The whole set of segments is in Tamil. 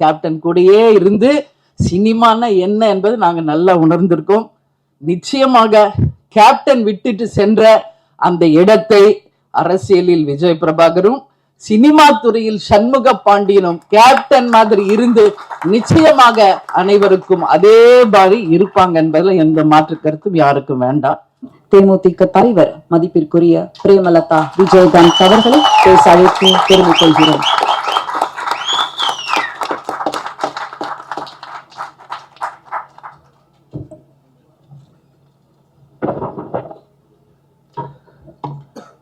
கேப்டன் கூடயே இருந்து சினிமானா என்ன என்பது நாங்க நல்லா உணர்ந்திருக்கோம். நிச்சயமாக கேப்டன் விட்டுட்டு சென்ற அந்த இடத்தை அரசியலில் விஜய் பிரபாகரும் சினிமா துறையில் சண்முக பாண்டியனும் கேப்டன் மாதிரி இருந்து நிச்சயமாக அனைவருக்கும் அதே மாதிரி இருப்பாங்க என்பதில் எந்த மாற்று கருத்தும் யாருக்கும் வேண்டாம். தேமுதிக தலைவர் மதிப்பிற்குரிய பிரேமலதா விஜயகாந்த் அவர்களை பேச அழைத்து பெருமை கொள்கிறோம்.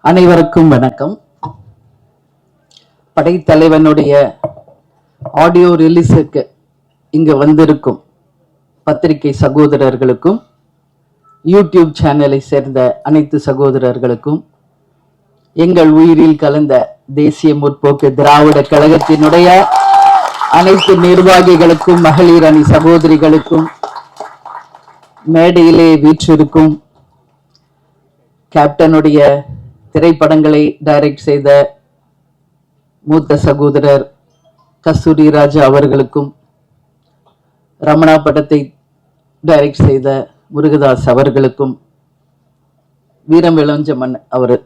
அனைவருக்கும் வணக்கம். படைத்தலைவனுடைய ஆடியோ ரிலீஸுக்கு இங்கு வந்திருக்கும் பத்திரிகை சகோதரர்களுக்கும் யூடியூப் சேனலை சேர்ந்த அனைத்து சகோதரர்களுக்கும் எங்கள் உயிரில் கலந்த தேசிய முற்போக்கு திராவிட கழகத்தினுடைய அனைத்து நிர்வாகிகளுக்கும் மகளிர் அணி சகோதரிகளுக்கும் மேடையிலே வீற்றிருக்கும் கேப்டனுடைய திரைப்படங்களை டைரக்ட் செய்த மூத்த சகோதரர் கஸ்தூரி ராஜா அவர்களுக்கும் ரமணா படத்தை டைரக்ட் செய்த முருகதாஸ் அவர்களுக்கும் வீரம் விளஞ்சமன் அவர்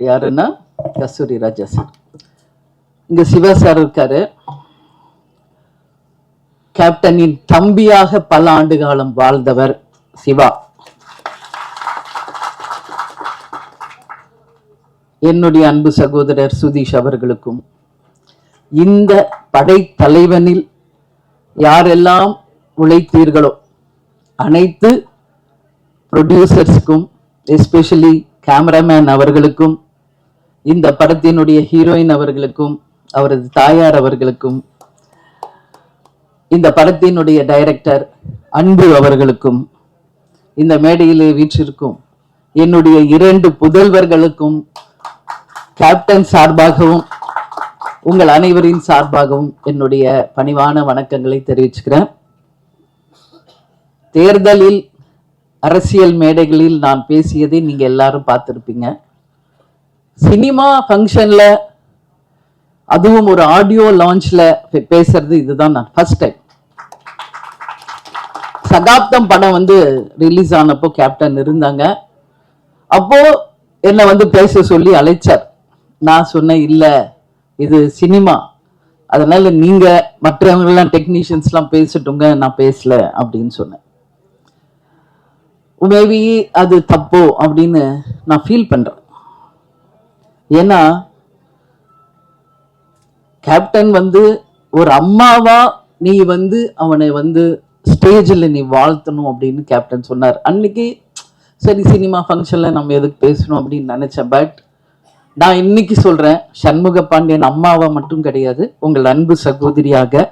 யாருன்னா கஸ்தூரி ராஜா சார். இங்கே சிவா சார் இருக்காரு. கேப்டனின் தம்பியாக பல ஆண்டு காலம் வாழ்ந்தவர் சிவா. என்னுடைய அன்பு சகோதரர் சுதீஷ் அவர்களுக்கும் இந்த படைத்தலைவனில் யாரெல்லாம் உழைத்தீர்களோ அனைத்து ப்ரொடியூசர்ஸ்க்கும் எஸ்பெஷலி கேமராமேன் அவர்களுக்கும் இந்த படத்தினுடைய ஹீரோயின் அவர்களுக்கும் அவரது தாயார் அவர்களுக்கும் இந்த படத்தினுடைய டைரக்டர் அன்பு அவர்களுக்கும் இந்த மேடையிலே வீற்றிருக்கும் என்னுடைய இரண்டு புதல்வர்களுக்கும் கேப்டன் சார்பாகவும் உங்கள் அனைவரின் சார்பாகவும் என்னுடைய பணிவான வணக்கங்களை தெரிவிச்சுக்கிறேன். தேர்தலில் அரசியல் மேடைகளில் நான் பேசியதை நீங்கள் எல்லாரும் பார்த்துருப்பீங்க. சினிமா ஃபங்க்ஷனில் அதுவும் ஒரு ஆடியோ லான்ச்சில் பேசுறது இதுதான் நான் ஃபர்ஸ்ட் டைம் சகாப்தம் படம் வந்து ரிலீஸ் ஆனப்போ கேப்டன் இருந்தாங்க. அப்போ என்னை வந்து பேச சொல்லி அழைச்சார். நான் சொன்னேன் இல்ல. இது சினிமா. அதனால நீங்க மற்றவங்க எல்லாம் டெக்னீஷியன்ஸ் எல்லாம் பேசட்டுங்க நான் பேசல அப்படின்னு சொன்னேன். மேபி அது தப்போ அப்படின்னு நான் ஃபீல் பண்றேன். ஏன்னா கேப்டன் வந்து ஒரு அம்மாவா நீ வந்து அவனை வந்து ஸ்டேஜில் நீ வாழ்த்தணும் அப்படின்னு கேப்டன் சொன்னார். அன்னைக்கு சரி சினிமா ஃபங்க்ஷனில் நம்ம எதுக்கு பேசணும் அப்படின்னு நினச்சேன். பட் நான் இன்னைக்கு சொல்றேன் சண்முக பாண்டியன் அம்மாவா மட்டும் கிடையாது உங்கள் அன்பு சகோதரியாக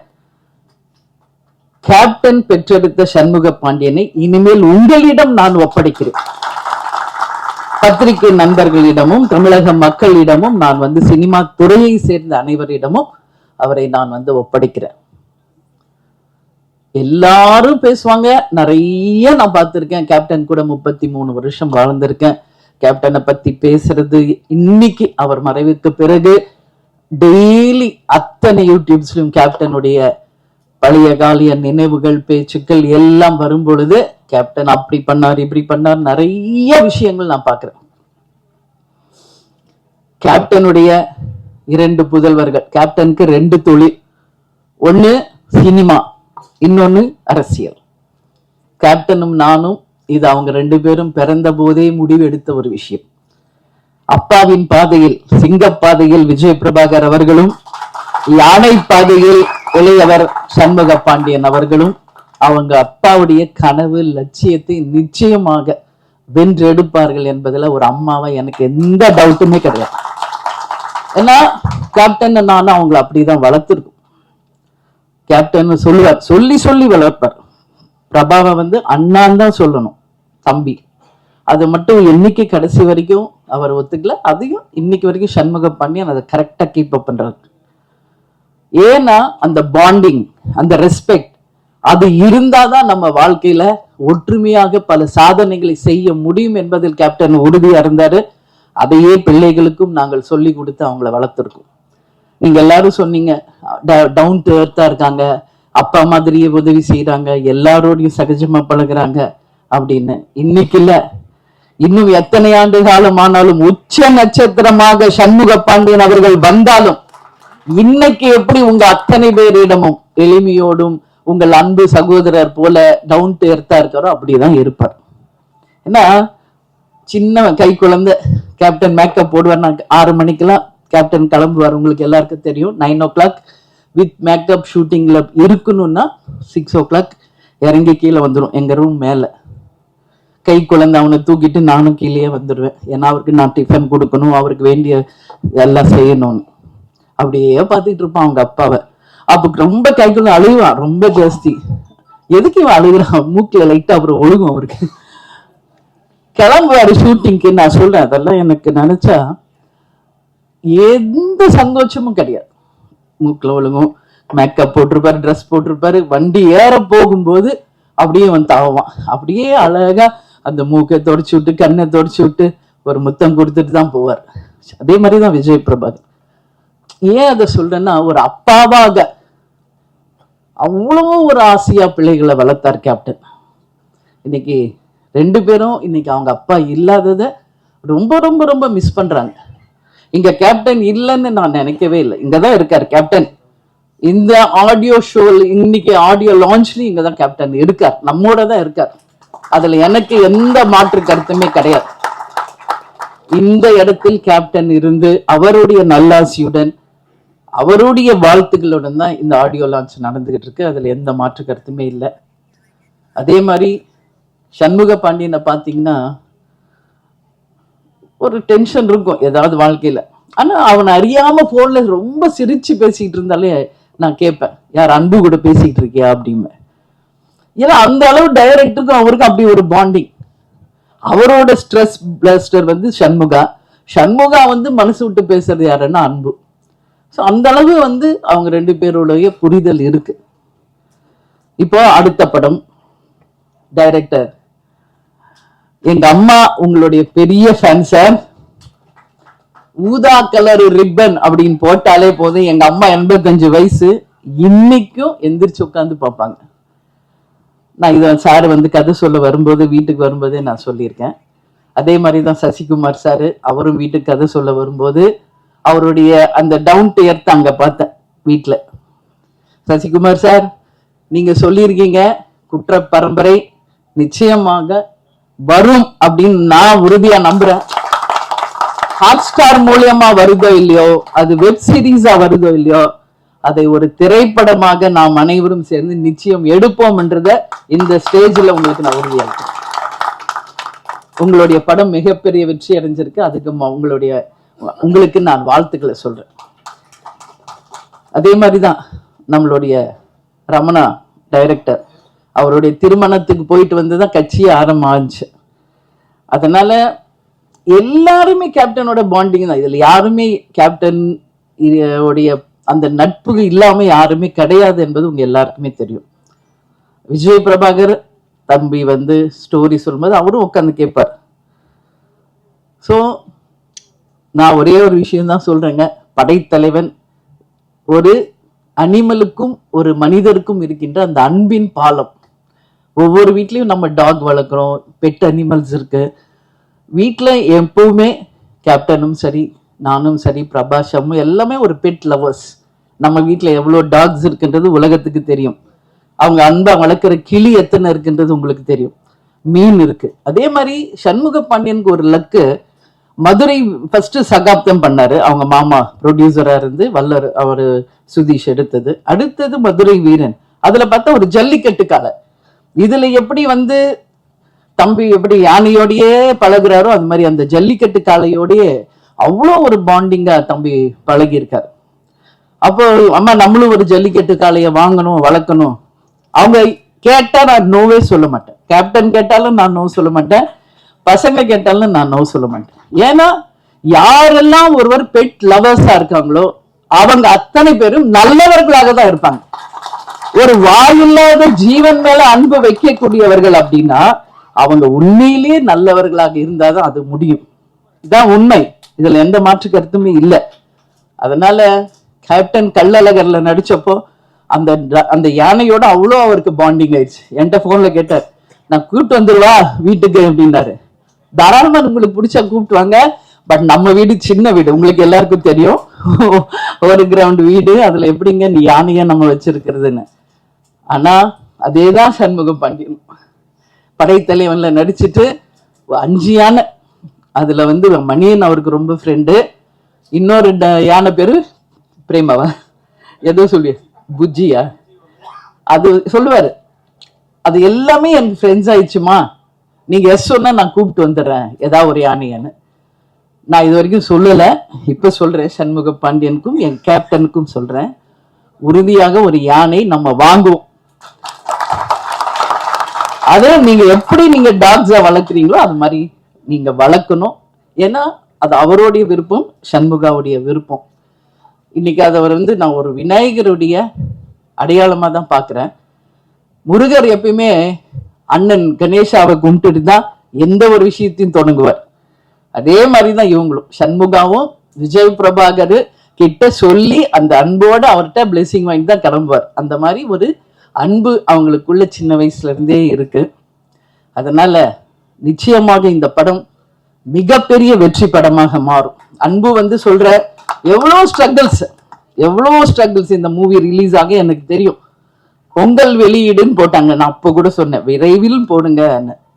கேப்டன் பெற்றெடுத்த சண்முக பாண்டியனை இனிமேல் உங்களிடம் நான் ஒப்படைக்கிறேன். பத்திரிகை நண்பர்களிடமும் தமிழக மக்களிடமும் நான் வந்து சினிமா துறையை சேர்ந்த அனைவரிடமும் அவரை நான் வந்து ஒப்படைக்கிறேன். எல்லாரும் பேசுவாங்க. நிறைய நான் பார்த்துருக்கேன். கேப்டன் கூட முப்பத்தி மூணு வருஷம் வாழ்ந்திருக்கேன். கேப்டனை பத்தி பேசுறது இன்னைக்கு அவர் மறைவுக்கு பிறகு டெய்லி அத்தனை யூடியூப்ஸ்லயும் கேப்டனுடைய பழைய காலிய நினைவுகள் பேச்சுக்கள் எல்லாம் வரும் பொழுது கேப்டன் அப்படி பண்ணார் இப்படி பண்ணார் நிறைய விஷயங்கள் நான் பார்க்குறேன். கேப்டனுடைய இரண்டு புதல்வர்கள் கேப்டனுக்கு ரெண்டு தொழில். ஒன்று சினிமா இன்னொன்னு அரசியல். கேப்டனும் நானும் இது அவங்க ரெண்டு பேரும் பிறந்த போதே முடிவெடுத்த ஒரு விஷயம். அப்பாவின் பாதையில் சிங்கப்பாதையில் விஜய் பிரபாகர் அவர்களும் யானை பாதையில் இளையவர் சண்முக பாண்டியன் அவர்களும் அவங்க அப்பாவுடைய கனவு லட்சியத்தை நிச்சயமாக வென்றெடுப்பார்கள் என்பதுல ஒரு அம்மாவை எனக்கு எந்த டவுட்டுமே கிடையாது. ஏன்னா கேப்டன் நானும் அவங்கள அப்படிதான் வளர்த்துருக்கோம். கேப்டன் சொல்லுவார். சொல்லி சொல்லி வளர்ப்பார். பிரபாவை வந்து அண்ணான் தான் சொல்லணும். தம்பி. அது மட்டும் என்னைக்கு கடைசி வரைக்கும் அவர் ஒத்துக்கல அதையும் இன்னைக்கு வரைக்கும் சண்முகம் பண்ணி அதை கரெக்டாக கீப் அப் பண்றாரு. ஏன்னா அந்த பாண்டிங் அந்த ரெஸ்பெக்ட் அது இருந்தாதான் நம்ம வாழ்க்கையில ஒற்றுமையாக பல சாதனைகளை செய்ய முடியும் என்பதில் கேப்டன் உறுதியா இருந்தாரு. அதையே பிள்ளைகளுக்கும் நாங்கள் சொல்லி கொடுத்து அவங்கள வளர்த்துருக்கோம். நீங்க எல்லாரும் சொன்னீங்க டவுன் டு எர்த்தா இருக்காங்க. அப்பா மாதிரியே உதவி செய்யறாங்க எல்லாரோடையும் சகஜமா பழகுறாங்க. அப்படின்னு. இன்னைக்கு இல்ல இன்னும் எத்தனை ஆண்டு காலம் ஆனாலும் உச்ச நட்சத்திரமாக சண்முக பாண்டியன் அவர்கள் வந்தாலும் இன்னைக்கு எப்படி உங்க அத்தனை பேரிடமும் எளிமையோடும் உங்கள் அன்பு சகோதரர் போல டவுன் டு எர்த்தா இருக்காரோ அப்படிதான் இருப்பார். ஏன்னா சின்ன கை குழந்தை கேப்டன் மேக்கப் போடுவார். நான் ஆறு மணிக்கெல்லாம் கேப்டன் கிளம்புவார். உங்களுக்கு எல்லாருக்கும் தெரியும். Nine o'clock with makeup ஷூட்டிங்ல இருக்கணும்னா சிக்ஸ் ஓ கிளாக் இறங்கி கீழே வந்துடும் எங்க ரூம் மேலே. கை குழந்தை அவனை தூக்கிட்டு நானும் கீழேயே வந்துடுவேன். ஏன்னா அவருக்கு நான் டிஃபன் கொடுக்கணும் அவருக்கு வேண்டிய எல்லாம் செய்யணும்னு அப்படியே பார்த்துட்டு இருப்பான் அவங்க அப்பாவை. அப்போ ரொம்ப கைக்குள்ள அழுவான் ரொம்ப ஜாஸ்தி. எதுக்கு இவன் அழுகுறான்? மூக்கில் லைட்டாக அப்புறம் ஒழுகும் அவருக்கு. கிளம்புவாரு ஷூட்டிங்க்கு நான் சொல்றேன் அதெல்லாம் எனக்கு நினைச்சா எந்த சந்தோஷமும் கிடையாது. மூக்கில் ஒழுங்கும் மேக்கப் போட்டிருப்பாரு ட்ரெஸ் போட்டிருப்பாரு. வண்டி ஏற போகும்போது அப்படியே வந்து தாவான் அப்படியே அழகா அந்த மூக்கை தொடச்சி விட்டு கண்ணை தொடச்சி விட்டு ஒரு முத்தம் கொடுத்துட்டு தான் போவார். அதே மாதிரி தான் விஜய் பிரபாகர். ஏன் அதை சொல்றேன்னா ஒரு அப்பாவாக அவ்வளோ ஒரு ஆசையா பிள்ளைகளை வளர்த்தார் கேப்டன் இன்னைக்கு ரெண்டு பேரும் இன்னைக்கு அவங்க அப்பா இல்லாததை ரொம்ப ரொம்ப ரொம்ப மிஸ் பண்றாங்க. இங்க கேப்டன் இல்லைன்னு நான் நினைக்கவே இல்லை. இங்க தான் இருக்கார் கேப்டன் இந்த ஆடியோ ஷோ இன்னைக்கு ஆடியோ லான்ச்லயும் இங்க தான் கேப்டன் இருக்கார். நம்மோட தான் இருக்கார். அதுல எனக்கு எந்த மாற்று கருத்துமே கிடையாது. இந்த இடத்தில் கேப்டன் இருந்து அவருடைய நல்லாசியுடன் அவருடைய வாழ்த்துக்களுடன் தான் இந்த ஆடியோ லான்ச் நடந்துகிட்டு இருக்கு. அதுல எந்த மாற்று கருத்துமே இல்லை. அதே மாதிரி சண்முக பாண்டியனை பார்த்தீங்கன்னா ஒரு டென்ஷன் இருக்கும் ஏதாவது வாழ்க்கையில. ஆனா அவனை அறியாம போன்ல ரொம்ப சிரிச்சு பேசிக்கிட்டு இருந்தாலே நான் கேட்பேன் யார் அன்பு கூட பேசிக்கிட்டு இருக்கியா? அப்படின்னு. ஏன்னா அந்த அளவு டைரக்டருக்கும் அவருக்கும் அப்படி ஒரு பாண்டிங் அவரோட ஸ்ட்ரெஸ் பிளாஸ்டர் வந்து சண்முகா. சண்முகா வந்து மனசு விட்டு பேசுறது யாருன்னா அன்பு. ஸோ அந்த அளவு வந்து அவங்க ரெண்டு பேருடைய புரிதல் இருக்கு. இப்போ அடுத்த படம். டைரக்டர் எங்க அம்மா உங்களுடைய பெரிய ஃபேன் சார் ஊதா கலர் ரிப்பன் அப்படின்னு போட்டாலே போதும். எங்க அம்மா எண்பத்தஞ்சு வயசு. இன்னைக்கும் எந்திரிச்சு உட்காந்து பார்ப்பாங்க. நான் இதை சார் வந்து கதை சொல்ல வரும்போது வீட்டுக்கு வரும்போதே நான் சொல்லியிருக்கேன். அதே மாதிரி தான் சசிகுமார் சார் அவரும் வீட்டுக்கு கதை சொல்ல வரும்போது அவருடைய அந்த டவுன் டு எர்த் பார்த்தேன் வீட்டில் சசிகுமார் சார் நீங்கள் சொல்லியிருக்கீங்க குற்ற பரம்பரை நிச்சயமாக வரும் அப்படின்னு நான் உறுதியாக நம்புகிறேன் ஹாட் ஸ்டார் மூலியமா வருதோ இல்லையோ அது வெப் சீரிஸா வருதோ இல்லையோ அதை ஒரு திரைப்படமாக நாம் அனைவரும் சேர்ந்து நிச்சயம் எடுப்போம் என்றத இந்த ஸ்டேஜ்ல உங்களுக்கு நான் உறுதியா உங்களுடைய படம் மிகப்பெரிய வெற்றி அடைஞ்சிருக்கு. அதுக்கு உங்களுடைய உங்களுக்கு நான் வாழ்த்துக்களை சொல்றேன். அதே மாதிரிதான் நம்மளுடைய ரமணா டைரக்டர். அவருடைய திருமணத்துக்கு போயிட்டு வந்து தான் கட்சியே ஆரம்பிச்சு அதனால எல்லாருமே கேப்டனோட பாண்டிங் தான். இதுல யாருமே கேப்டன் உடைய அந்த நட்பு இல்லாமல் யாருமே கிடையாது என்பது உங்க எல்லாருக்குமே தெரியும். விஜய் பிரபாகர் தம்பி வந்து ஸ்டோரி சொல்லும்போது அவரும் உட்காந்து கேட்பார். ஸோ நான் ஒரே ஒரு விஷயம் தான் சொல்றேங்க. படைத்தலைவன் ஒரு அனிமலுக்கும் ஒரு மனிதருக்கும் இருக்கின்ற அந்த அன்பின் பாலம். ஒவ்வொரு வீட்லேயும் நம்ம டாக் வளர்க்குறோம் பெட் அனிமல்ஸ் இருக்கு. வீட்டில் எப்பவுமே கேப்டனும் சரி நானும் சரி பிரபாஷமும் எல்லாமே ஒரு பெட் லவர்ஸ் நம்ம வீட்டில் எவ்வளோ டாக்ஸ் இருக்குன்றது உலகத்துக்கு தெரியும். அவங்க அன்பா வளர்க்குற கிளி எத்தனை இருக்குன்றது உங்களுக்கு தெரியும். மீன் இருக்கு. அதே மாதிரி சண்முக பாண்டியனுக்கு ஒரு லக்கு மதுரை ஃபர்ஸ்ட் சகாப்தம் பண்ணாரு. அவங்க மாமா ப்ரொடியூசரா இருந்து வல்லர் அவர் சுதீஷ் எடுத்தது. அடுத்தது மதுரை வீரன். அதுல பார்த்தா ஒரு ஜல்லிக்கட்டு காலை இதுல எப்படி வந்து தம்பி எப்படி யானையோடையே பழகுறாரோ அது மாதிரி அந்த ஜல்லிக்கட்டு காலையோடையே அவ்வளோ ஒரு பாண்டிங்கா தம்பி பழகியிருக்காரு. அப்போ அம்மா நம்மளும் ஒரு ஜல்லிக்கட்டு காளையை வாங்கணும் வளர்க்கணும். அவங்க கேட்டால் நான் நோவே சொல்ல மாட்டேன். கேப்டன் கேட்டாலும் நான் நோ சொல்ல மாட்டேன். பசங்க கேட்டாலும் நான் நோ சொல்ல மாட்டேன். ஏன்னா யாரெல்லாம் ஒருவர் பெட் லவர்ஸா இருக்காங்களோ அவங்க அத்தனை பேரும் நல்லவர்களாக தான் இருப்பாங்க. ஒரு வாயில்லாத ஜீவன் மேல அன்பு வைக்கக்கூடியவர்கள் அப்படின்னா அவங்க உண்மையிலேயே நல்லவர்களாக இருந்தாதான் அது முடியும். இதான் உண்மை. இதுல எந்த மாற்று கருத்துமே இல்லை. அதனால கேப்டன் கல்லழகரில் நடிச்சப்போ அந்த அந்த யானையோட அவ்வளோ அவருக்கு பாண்டிங் ஆயிடுச்சு. என்கிட்ட ஃபோனில் கேட்டார் நான் கூப்பிட்டு வந்துடுவா வீட்டுக்கு அப்படின்னாரு. தாராளமாக உங்களுக்கு பிடிச்சா கூப்பிட்டு வாங்க. பட் நம்ம வீடு சின்ன வீடு. உங்களுக்கு எல்லாருக்கும் தெரியும். ஒரு கிரவுண்ட் வீடு. அதில் எப்படிங்க நீ யானையை நம்ம வச்சிருக்கிறதுன்னு. அதே தான் சண்முகம் பாண்டியன். படைத்தலைவனில் நடிச்சிட்டு அஞ்சு யானை அதில் வந்து மணியன் அவருக்கு ரொம்ப ஃப்ரெண்டு இன்னொரு யானை பேர் பிரேமாவா? ஏதோ சொல்லி புஜ்ஜியா? அது சொல்லுவாரு. அது எல்லாமே எனக்கு ஃப்ரெண்ட்ஸ் ஆயிடுச்சுமா? நீங்க எஸ் சொன்னா நான் கூப்பிட்டு வந்துடுறேன். ஏதாவது ஒரு யானையான்னு. நான் இது வரைக்கும் சொல்லலை. இப்போ சொல்றேன். சண்முக பாண்டியனுக்கும் என் கேப்டனுக்கும் சொல்றேன். உறுதியாக ஒரு யானை நம்ம வாங்குவோம். அதை நீங்க எப்படி நீங்க டாக்ஸாக வளர்க்குறீங்களோ அது மாதிரி நீங்க வளர்க்கணும். ஏன்னா அது அவருடைய விருப்பம் சண்முகாவுடைய விருப்பம். இன்னைக்கு அதை வந்து நான் ஒரு விநாயகருடைய அடையாளமாக தான் பார்க்குறேன். முருகர் எப்பயுமே அண்ணன் கணேஷாவை கும்பிட்டுட்டு தான் எந்த ஒரு விஷயத்தையும் தொடங்குவார். அதே மாதிரி தான் இவங்களும். சண்முகாவும் விஜய் பிரபாகர் கிட்ட சொல்லி அந்த அன்போட அவர்கிட்ட பிளெஸிங் வாங்கி தான் கிளம்புவார். அந்த மாதிரி ஒரு அன்பு அவங்களுக்குள்ள சின்ன வயசுலேருந்தே இருக்குது இருக்கு. அதனால நிச்சயமாக இந்த படம் மிகப்பெரிய வெற்றி படமாக மாறும். அன்பு வந்து சொல்கிற எவ்வளோ ஸ்ட்ரகிள்ஸ் எவ்வளோ ஸ்ட்ரகிள்ஸ் இந்த மூவி ரிலீஸ் ஆக எனக்கு தெரியும். பொங்கல் வெளியீடுன்னு போட்டாங்க. நான் அப்போ கூட சொன்னேன் விரைவில் போடுங்க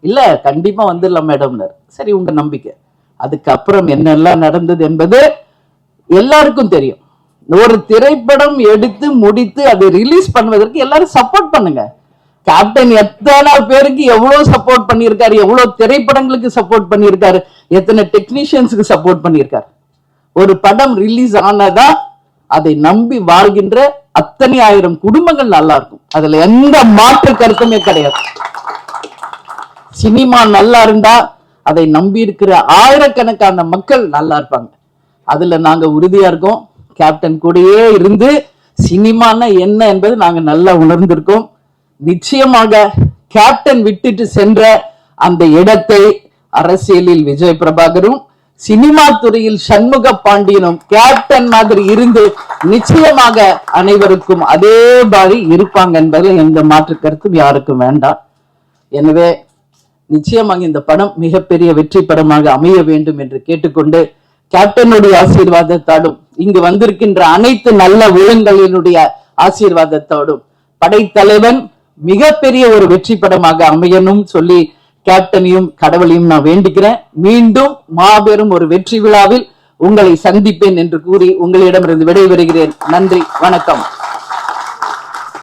இல்லை கண்டிப்பாக வந்துடலாம் மேடம்னர் சரி உங்கள் நம்பிக்கை. அதுக்கப்புறம் என்னெல்லாம் நடந்தது என்பது எல்லாருக்கும் தெரியும். ஒரு திரைப்படம் எடுத்து முடித்து அதை ரிலீஸ் பண்ணுவதற்கு எல்லாரும் சப்போர்ட் பண்ணுங்க. கேப்டன் எத்தனை பேருக்கு எவ்வளோ சப்போர்ட் பண்ணியிருக்காரு? எவ்வளோ திரைப்படங்களுக்கு சப்போர்ட் பண்ணியிருக்காரு? எத்தனை டெக்னீஷியன்ஸுக்கு சப்போர்ட் பண்ணியிருக்காரு? ஒரு படம் ரிலீஸ் ஆனதா அதை நம்பி வாழ்கின்ற அத்தனை ஆயிரம் குடும்பங்கள் நல்லா இருக்கும். அதுல எந்த மாற்று கருத்துமே கிடையாது. சினிமா நல்லா இருந்தா அதை நம்பி இருக்கிற ஆயிரக்கணக்கான மக்கள் நல்லா இருப்பாங்க. அதுல நாங்க உறுதியா இருக்கோம். கேப்டன் கூடயே இருந்து சினிமானா என்ன என்பது நாங்க நல்லா உணர்ந்திருக்கோம். நிச்சயமாக கேப்டன் விட்டுட்டு சென்ற அந்த இடத்தை அரசியலில் விஜய் பிரபாகரும் சினிமா துறையில் சண்முக பாண்டியனும் கேப்டன் மாதிரி இருந்து நிச்சயமாக அனைவருக்கும் அதே மாதிரி இருப்பாங்க என்பதில் எந்த மாற்று கருத்தும் யாருக்கும் வேண்டாம். எனவே நிச்சயமாக இந்த படம் மிகப்பெரிய வெற்றி படமாக அமைய வேண்டும் என்று கேட்டுக்கொண்டு கேப்டனுடைய ஆசீர்வாதத்தாலும் இங்கு வந்திருக்கின்ற அனைத்து நல்ல ஒழுங்களினுடைய ஆசீர்வாதத்தோடும் படைத்தலைவன் மிகப்பெரிய ஒரு வெற்றி படமாக அமையணும் சொல்லி கேப்டனையும் கடவுளையும் நான் வேண்டிக்கிறேன் மீண்டும் மாபெரும் ஒரு வெற்றி விழாவில் உங்களை சந்திப்பேன் என்று கூறி உங்களிடமிருந்து விடைபெறுகிறேன். நன்றி வணக்கம்.